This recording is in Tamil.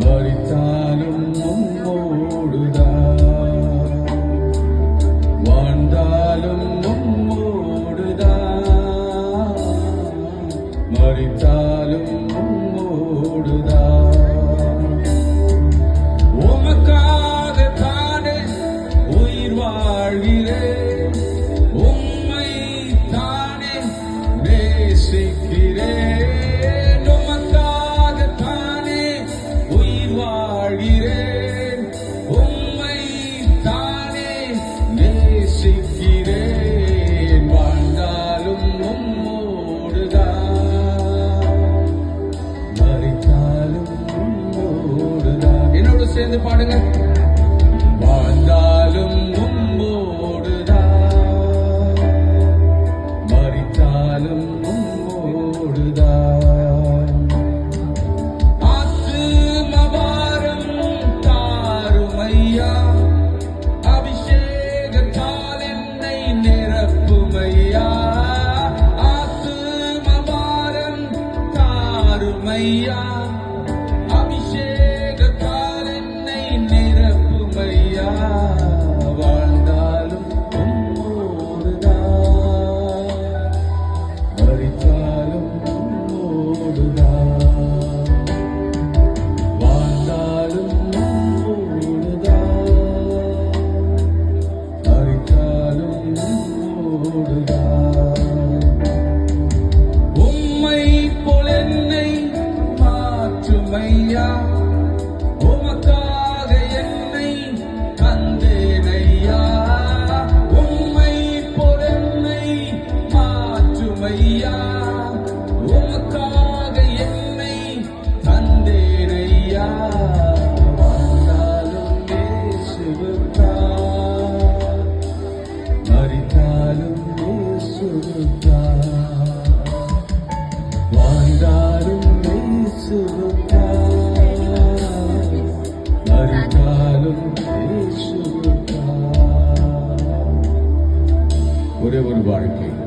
மறித்தாலும் உம்மோடுதான் வாழ்ந்தாலும் உம்மோடுதான் மறித்தாலும் உம்மோடுதான் உமக்காக தானே உயிர் வாழ்கிறேன் உம்மை தானே நேசிக்கிறேன் உம்மோடுதான் சேர்ந்து பாடுங்க. வாழ்ந்தாலும் உம்மோடுதான் மறித்தாலும் உம்மோடுதான் ஆத்துமபாரம் தாருமையா? அபிஷேகத்தால் என்னை நிரப்புமையா? ஆத்துமபாரம் தாருமையா? ஒரே ஒரு வாழ்க்கை.